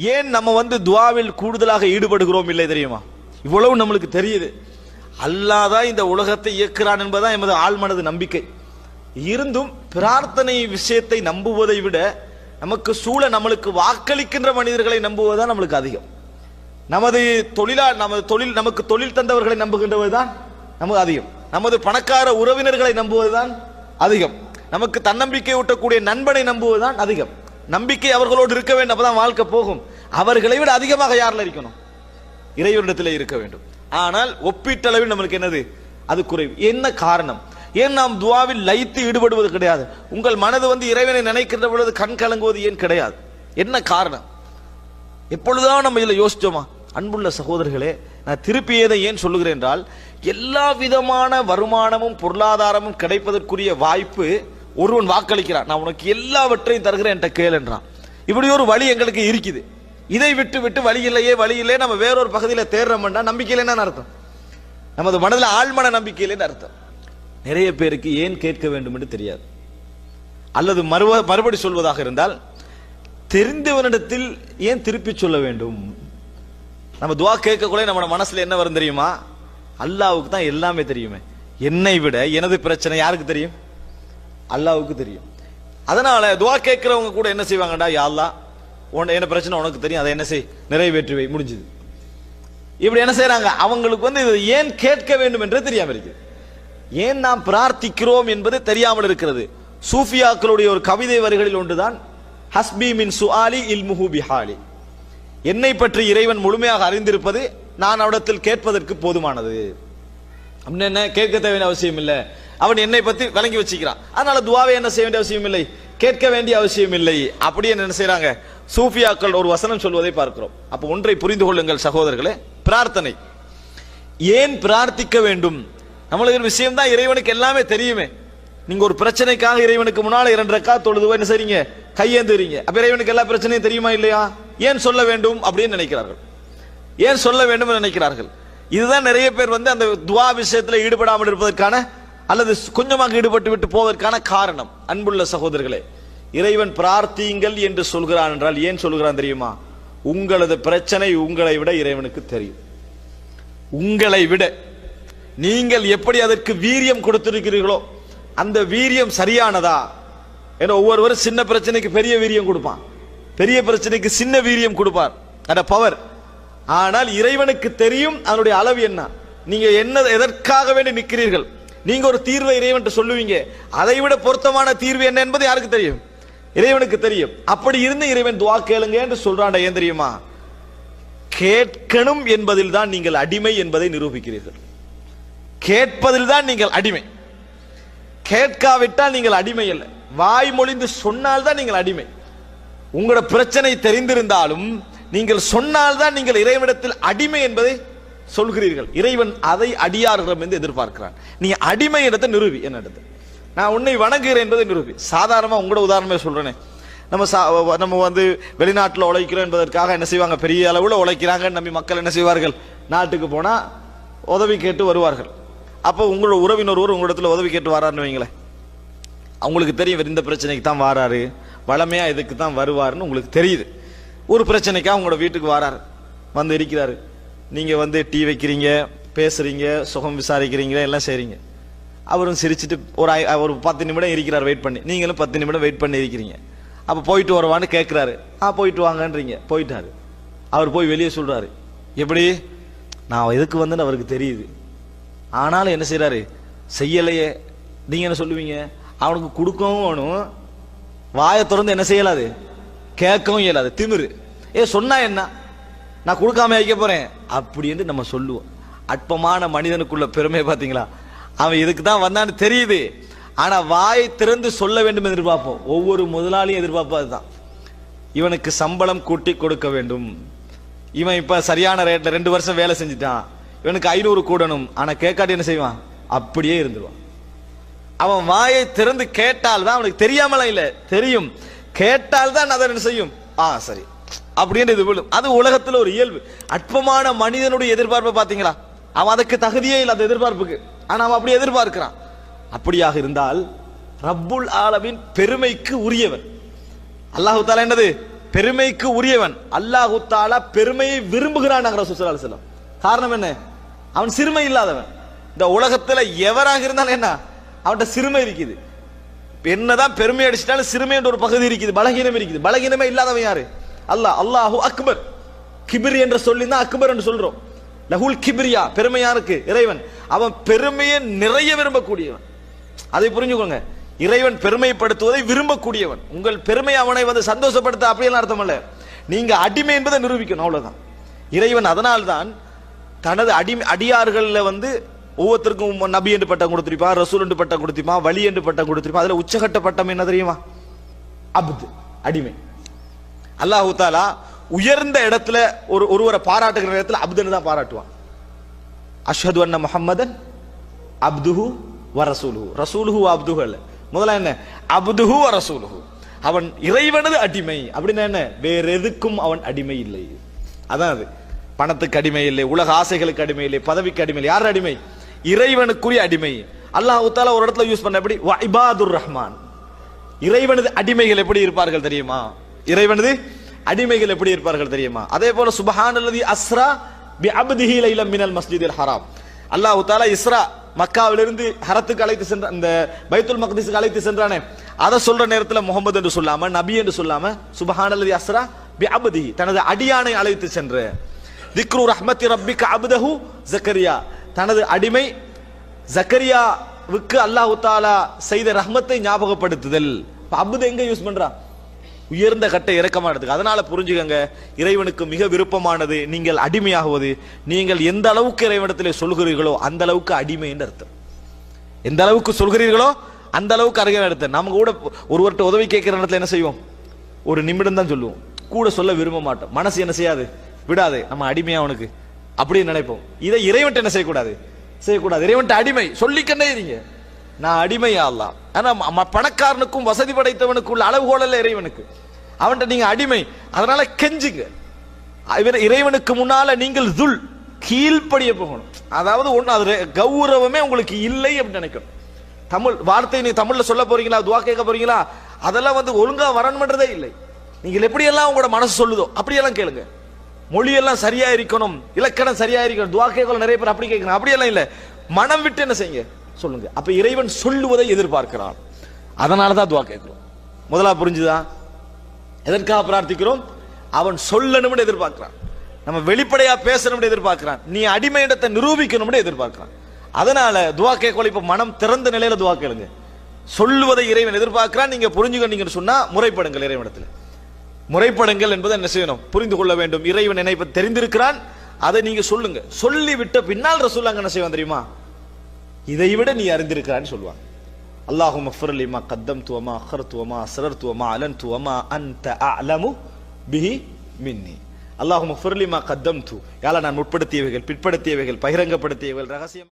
ஏன் நம்ம வந்து துவாவில் கூடுதலாக ஈடுபடுகிறோம் இல்லை தெரியுமா? இவ்வளவு நம்மளுக்கு தெரியுது. அல்லாதான் இந்த உலகத்தை இயக்குறான் என்பதுதான் எமது ஆழ்மனது நம்பிக்கை. இருந்தும் பிரார்த்தனை விஷயத்தை நம்புவதை விட நமக்கு சூழ நம்மளுக்கு வாக்களிக்கின்ற மனிதர்களை நம்புவதுதான் நம்மளுக்கு அதிகம். நமது தொழிலா நமது தொழில் நமக்கு தொழில் தந்தவர்களை நம்புகின்றவர்தான் நமக்கு அதிகம். நமது பணக்கார உறவினர்களை நம்புவதுதான் அதிகம். நமக்கு தன்னம்பிக்கை ஊட்டக்கூடிய நண்பனை நம்புவதுதான் அதிகம். நம்பிக்கை அவர்களோடு இருக்க வேண்டும் அப்பதான் வாழ்க்கை போகும். அவர்களை விட அதிகமாக யாரில் இருக்கணும்? இறைவனிடத்தில் இருக்க வேண்டும். ஆனால் ஒப்பீட்டளவில் நம்மளுக்கு என்னது? அது குறைவு. என்ன காரணம்? ஏன் நாம் துவாவில் லயித்து ஈடுபடுவது கிடையாது? உங்கள் மனது வந்து இறைவனை நினைக்கின்ற பொழுது கண் கலங்குவது ஏன் கிடையாது? என்ன காரணம்? எப்பொழுதுதான் நம்ம இதில் யோசிச்சோமா? அன்புள்ள சகோதரர்களே நான் திருப்பி எதை ஏன் சொல்லுகிறேன் என்றால் எல்லா விதமான வருமானமும் பொருளாதாரமும் கிடைப்பதற்குரிய வாய்ப்பு ஒருவன் வாக்களிக்கிறான். நான் உனக்கு எல்லாவற்றையும் தருகிறேன் என்கிட்ட கேளுன்றான் இப்படி ஒரு வழி எங்களுக்கு இருக்குது. இதை விட்டு விட்டு வழி இல்லையே வழி இல்லையே நம்ம வேறொரு பகுதியில் தேடுறோம்னா நம்பிக்கையில் இல்லைன்னு அர்த்தம்? நமது மனதில் ஆழ்மன நம்பிக்கையிலேன்னு அர்த்தம். நிறைய பேருக்கு ஏன் கேட்க வேண்டும் என்று தெரியாது. அல்லது மறுவ மறுபடி சொல்வதாக இருந்தால் தெரிந்தவனிடத்தில் ஏன் திருப்பி சொல்ல வேண்டும்? நம்ம துவா கேட்கக்குள்ளே நம்ம மனசுல என்ன வரும் தெரியுமா? அல்லாவுக்கு தான் எல்லாமே தெரியுமே. என்னை விட எனது பிரச்சனை யாருக்கு தெரியும்? அல்லாவுக்கு தெரியும். அதனால துவா கேட்கிறவங்க கூட என்ன செய்வாங்கடா யாழ்லா உன் என்ன பிரச்சனை உனக்கு தெரியும் அதை என்ன செய் நிறைவேற்றுவை முடிஞ்சுது. இப்படி என்ன செய்யறாங்க அவங்களுக்கு வந்து இது ஏன் கேட்க வேண்டும் என்று தெரியாமல் இருக்குது. ஏன் நாம் பிரார்த்திக்கிறோம் என்பது தெரியாமல் இருக்கிறது. சூஃபியாக்களுடைய ஒரு கவிதை வரிகளில் ஒன்றுதான் ஹஸ்பி மின் சுஆலி இல் முஹூபிஹாலி என்னை பற்றி இறைவன் முழுமையாக அறிந்திருப்பது நான் அவடத்தில் கேட்பதற்கு போதுமானது. அப்படின்னு என்ன? கேட்க தேவையான அவசியம் இல்லை. அவன் என்னை பத்தி விளங்கி வச்சுக்கிறான். அதனால துவாவை என்ன செய்ய வேண்டிய அவசியம் இல்லை. கேட்க வேண்டிய அவசியம் இல்லை. அப்படி என்ன செய்யறாங்க சூஃபியாக்கள் ஒரு வசனம் சொல்வதை பார்க்கிறோம். அப்போ ஒன்றை புரிந்து கொள்ளுங்கள் சகோதரர்களே. பிரார்த்தனை. ஏன் பிரார்த்திக்க வேண்டும்? நம்மளுக்கு ஒரு விஷயம் தான் இறைவனுக்கு எல்லாமே தெரியுமே. நீங்க ஒரு பிரச்சனைக்காக இறைவனுக்கு முன்னால் இரண்டு ரக்கா என்ன செய்றீங்க? கையேந்துறீங்க. அப்ப இறைவனுக்கு எல்லா பிரச்சனையும் தெரியுமா இல்லையா? ஏன் சொல்ல வேண்டும் அப்படின்னு நினைக்கிறார்கள். ஏன் சொல்ல வேண்டும் நினைக்கிறார்கள். இதுதான் நிறைய பேர் வந்து அந்த துவா விஷயத்தில் ஈடுபடாமல் இருப்பதற்கான அல்லது கொஞ்சமாக ஈடுபட்டு விட்டு போவதற்கான காரணம். அன்புள்ள சகோதரர்களே இறைவன் பிரார்த்தியுங்கள் என்று சொல்கிறான் என்றால் ஏன் சொல்கிறான் தெரியுமா? உங்களது பிரச்சனை உங்களை விட இறைவனுக்கு தெரியும். உங்களை விட. நீங்கள் எப்படி அதற்கு வீரியம் கொடுத்திருக்கிறீர்களோ அந்த வீரியம் சரியானதா? ஏன்னா ஒவ்வொருவரும் சின்ன பிரச்சனைக்கு பெரிய வீரியம் கொடுப்பான். பெரிய பிரச்சனைக்கு சின்ன வீரியம் கொடுப்பார். அந்த பவர் ஆனால் இறைவனுக்கு தெரியும் அதனுடைய அளவு என்ன? நீங்க என்ன எதற்காக வேண்டி நிற்கிறீர்கள்? நீங்க ஒரு தீர்வை இறைவன் சொல்லுவீங்க. அதை விட பொருத்தமான தீர்வு என்ன என்பது யாருக்கு தெரியும்? இறைவனுக்கு தெரியும். அப்படி இருந்து இறைவன் துவா கேளுங்க என்று சொல்றான்டா ஏன் தெரியுமா? கேட்கணும் என்பதில் தான் நீங்கள் அடிமை என்பதை நிரூபிக்கிறீர்கள். கேட்பதில் தான் நீங்கள் அடிமை. கேட்காவிட்டால் நீங்கள் அடிமை அல்ல. வாய் மொழிந்து சொன்னால் தான் நீங்கள் அடிமை. உங்களோட பிரச்சனை தெரிந்திருந்தாலும் நீங்கள் சொன்னால் தான் நீங்கள் இறைவனிடத்தில் அடிமை என்பதை சொல்கிறீர்கள். இறைவன் அதை அடியாரிடம் என்று எதிர்பார்க்கிறான். நீ அடிமை இடத்தை நிறுவி என்னிடத்தில் நான் உன்னை வணங்குகிறேன் என்பதை நிரூபி சாதாரணமாக உங்களோட உதாரணமே சொல்றேனே. நம்ம சா- நம்ம வந்து வெளிநாட்டில் உழைக்கிறோம் என்பதற்காக என்ன செய்வாங்க? பெரிய அளவில் உழைக்கிறாங்கன்னு நம்பி மக்கள் என்ன செய்வார்கள்? நாட்டுக்கு போனால் உதவி கேட்டு வருவார்கள். அப்போ உங்களோட உறவினர் ஒருவர் உங்களிடத்துல உதவி கேட்டு வராருன்னு வைங்களேன். அவங்களுக்கு தெரியும் இந்த பிரச்சனைக்கு தான் வராரு. வளமையாக இதுக்கு தான் வருவாருன்னு உங்களுக்கு தெரியுது. ஒரு பிரச்சனைக்காக உங்களோட வீட்டுக்கு வராரு. வந்து இருக்கிறாரு. நீங்கள் வந்து டீ வைக்கிறீங்க பேசுகிறீங்க சுகம் விசாரிக்கிறீங்க எல்லாம் செய்கிறீங்க அவரும் சிரிச்சிட்டு ஒரு ஐ- ஒரு பத்து நிமிடம் இருக்கிறார் வெயிட் பண்ணி. நீங்களும் பத்து நிமிடம் வெயிட் பண்ணி இருக்கிறீங்க. அப்போ போயிட்டு வரவான்னு கேட்குறாரு ஆ போயிட்டு வாங்கன்றீங்க. போயிட்டாரு. அவர் போய் வெளியே சொல்கிறாரு எப்படி? நான் எதுக்கு வந்து அவருக்கு தெரியுது. ஆனாலும் என்ன செய்கிறாரு செய்யலையே. நீங்கள் என்ன சொல்லுவீங்க? அவனுக்கு கொடுக்கவும் வேணும். வாயை திறந்து என்ன செய்யலாது? கேட்கவும் இயலாது. திமிரு. ஏ சொன்னா என்ன? நான் கொடுக்காம வைக்க போறேன்? அப்படின்னு நம்ம சொல்லுவோம். அற்பமான மனிதனுக்குள்ள பெருமை பார்த்தீங்களா? அவன் இதுக்கு தான் வந்தான்னு தெரியுது. ஆனா வாயை திறந்து சொல்ல வேண்டும் எதிர்பார்ப்போம். ஒவ்வொரு முதலாளியும் எதிர்பார்ப்பது தான். இவனுக்கு சம்பளம் கூட்டி கொடுக்க வேண்டும். இவன் இப்ப சரியான ரேட்ல ரெண்டு வருஷம் வேலை செஞ்சுட்டான். இவனுக்கு ஐநூறு கூடணும். ஆனா கேட்காட்டி என்ன செய்வான்? அப்படியே இருந்துருவான். அவன் வாயை திறந்து கேட்டால் தான் அவனுக்கு தெரியாமலாம் இல்லை. தெரியும். கேட்டால் தான் அதை என்ன செய்யும்? ஆ சரி. அப்படின்னு இது விழும். அது உலகத்துல ஒரு இயல்பு. அற்பமான மனிதனுடைய எதிர்பார்ப்பை பார்த்தீங்களா? அவன் அதுக்கு தகுதியே இல்லை அந்த எதிர்பார்ப்புக்கு. ஆனால் அவன் அப்படி எதிர்பார்க்கிறான். அப்படியாக இருந்தால் ரப்புல் ஆலமின் பெருமைக்கு உரியவன். அல்லாஹு தாலா என்னது? பெருமைக்கு உரியவன். அல்லாஹு தாலா பெருமையை விரும்புகிறான் ரசூல் செல்லம் காரணம் என்ன? அவன் சிறுமை இல்லாதவன். இந்த உலகத்துல எவராக இருந்தாலும் என்ன? அவன்கிட்ட சிறுமை இருக்குது. என்னதான் பெருமை அடிச்சிட்டாலும் சிறுமை என்ற ஒரு பகுதி இருக்குது. பலகீனம் இருக்குது. பலகீனமே இல்லாதவன் யாரு? அல்லாஹ் அல்லாஹு அக்பர். கிபிர் என்ற சொல்லி தான் அக்பர் என்று சொல்றோம். லஹுல் கிபிரியா பெருமை யாருக்கு இறைவன். அவன் பெருமையை நிறைய விரும்பக்கூடியவன். அதை புரிஞ்சுக்கோங்க. இறைவன் பெருமைப்படுத்துவதை விரும்பக்கூடியவன். உங்கள் பெருமை அவனை வந்து சந்தோஷப்படுத்த அப்படியெல்லாம் அர்த்தம் அல்ல நீங்க அடிமை என்பதை நிரூபிக்கணும் அவ்வளவுதான். இறைவன் அதனால்தான் தனது அடிமை அடியார்களில் வந்து ஒவ்வொருத்தருக்கும் நபி என்று பட்டம் கொடுத்துருப்பான் ரசூல் என்று பட்டம் கொடுத்துருப்பான் வழி என்று பட்டம் கொடுத்துருப்பான். அதுல உச்சகட்ட பட்டம் என்ன தெரியுமா? அப்து அடிமை. அல்லாஹு தாலா உயர்ந்த இடத்துல ஒரு ஒருவரை பாராட்டுகிற இடத்துல அப்துன்னு தான் பாராட்டுவான். அஷ்ஹது அன்ன முஹம்மதன் அப்துஹு வ ரசூலுஹு. ரசூலுஹு அப்துஹு அல்ல. முதல்ல என்ன? அப்துஹு வ ரசூலுஹு. அவன் இறைவனது அடிமை. அப்படின்னா என்ன? வேற எதுக்கும் அவன் அடிமை இல்லை. அதான் அது. பணத்துக்கு அடிமை இல்லை உலக ஆசைகளுக்கு அடிமை இல்லை பதவிக்கு அடிமை இல்லை. யார் அடிமை? இறைவனுக்குரிய அடிமை. அல்லாஹ் தாலா ஒரு இடத்துல யூஸ் பண்ண எப்படி? இபாதுர் ரஹ்மான். இறைவனது அடிமைகள் எப்படி இருப்பார்கள் தெரியுமா? இறைவனது அடிமைகள் எப்படி இருப்பார்கள் தெரியுமா? அதே போல சுபஹானல்லதி அஸ்ரா பி அப்திஹி லைலம் மினல் மஸ்ஜிதில் ஹராம். அல்லாஹ் தாலா இஸ்ரா மக்காவிலிருந்து ஹரத்துக்கு அழைத்து சென்ற அந்த பைத்துல் மக்தீஸுக்கு அழைத்து சென்றானே. அதை சொல்ற நேரத்தில் முகமது என்று சொல்லாம நபி என்று சொல்லாம சுபஹானல்லதி அஸ்ரா பி அப்தி தனது அடியானை அழைத்து சென்று திக்ரு ரஹ்மத்தி ரப்பிக்க அபுதஹு ஜக்கரியா. தனது அடிமை ஜக்கரியாவுக்கு அல்லாஹு தாலா செய்த ரஹ்மத்தை ஞாபகப்படுத்துதல். அபுத அபுது எங்க யூஸ் பண்றா? உயர்ந்த கட்டை இறக்கமானதுக்கு. அதனால புரிஞ்சுக்கங்க இறைவனுக்கு மிக விருப்பமானது நீங்கள் அடிமையாகுவது. நீங்கள் எந்த அளவுக்கு இறைவனத்திலே சொல்கிறீர்களோ அந்த அளவுக்கு அடிமை என்று அர்த்தம். எந்த அளவுக்கு சொல்கிறீர்களோ அந்த அளவுக்கு அருகே அர்த்தம் நம்ம கூட ஒருவர்கிட்ட உதவி கேட்கிற இடத்துல என்ன செய்வோம்? ஒரு நிமிடம் தான் சொல்லுவோம். கூட சொல்ல விரும்ப மாட்டோம். மனசு என்ன செய்யாது? விடாது. நம்ம அடிமையா அவனுக்கு. அப்படின்னு நினைப்போம். இதை இறைவன்ட்ட என்ன செய்யக்கூடாது? செய்யக்கூடாது. இறைவன்ட்ட அடிமை. சொல்லிக்கண்டே இருங்க. நான் அடிமையா அல்லாஹ். ஆனா ம- பணக்காரனுக்கும் வசதி படைத்தவனுக்கும் உள்ள அளவுகோல் இறைவனுக்கு. அவன்கிட்ட நீங்க அடிமை. அதனால கெஞ்சுங்க. இவர் இறைவனுக்கு முன்னால நீங்கள் துல் கீழ்ப்படிய போகணும். அதாவது ஒன்று அது கௌரவமே உங்களுக்கு இல்லை அப்படின்னு நினைக்கணும். தமிழ் வார்த்தை நீ தமிழ்ல சொல்ல போறீங்களா? துவா கேட்க போறீங்களா? அதெல்லாம் வந்து ஒழுங்கா வரணும்ன்றதே இல்லை. நீங்கள் எப்படியெல்லாம் உங்களோட மனசு சொல்லுதோ அப்படியெல்லாம் கேளுங்க. மொழியெல்லாம் சரியா இருக்கணும். இலக்கணம் சரியா இருக்கணும். துவா கேட்கலாம் நிறைய பேர் அப்படி கேட்கணும் அப்படியெல்லாம் இல்லை. மனம் விட்டு என்ன செய்யுங்க? சொல்லுங்க. அப்ப இறைவன் சொல்லுவதை எதிர்பார்க்கிறான். அதனால தான் துவா கேட்கிறோம். முதலா புரிஞ்சுதா? எதற்காக பிரார்த்திக்கிறோம்? அவன் சொல்லணும்னு எதிர்பார்க்கிறான். நம்ம வெளிப்படையா பேசணும்னு எதிர்பார்க்கிறான். நீ அடிமை இடத்தை நிரூபிக்கணும்னு எதிர்பார்க்கிறான். அதனால துவா கேட்கல இப்ப மனம் திறந்த நிலையில துவா கேளுங்க. சொல்லுவதை இறைவன் எதிர்பார்க்கிறான். நீங்க புரிஞ்சுக்கணுங்கன்னு சொன்னா முறைப்படுங்கள் இறைவனத்தில் முறைப்படுங்கள் என்பதை என்ன செய்யணும்? புரிந்து கொள்ள வேண்டும். இறைவன் என்னை தெரிந்திருக்கிறான். அதை நீங்க சொல்லுங்க. சொல்லி விட்ட பின்னால் ரசூல்லாங்க என்ன செய்வான் தெரியுமா? இதை விட நீ அறிந்திருக்கிறான்னு சொல்லுவாங்க. அல்லாஹு மஃபர்லிமா கத்தம் துவமா அஹர் துவமா அசரர் துவமா அலன் துவமா அந்த அலமு பிஹி மின்னி. அல்லாஹு மஃபர்லிமா கத்தம் து யால நான் முற்படுத்தியவைகள் பிற்படுத்தியவைகள் பகிரங்கப்படுத்தியவைகள் ரகசியம்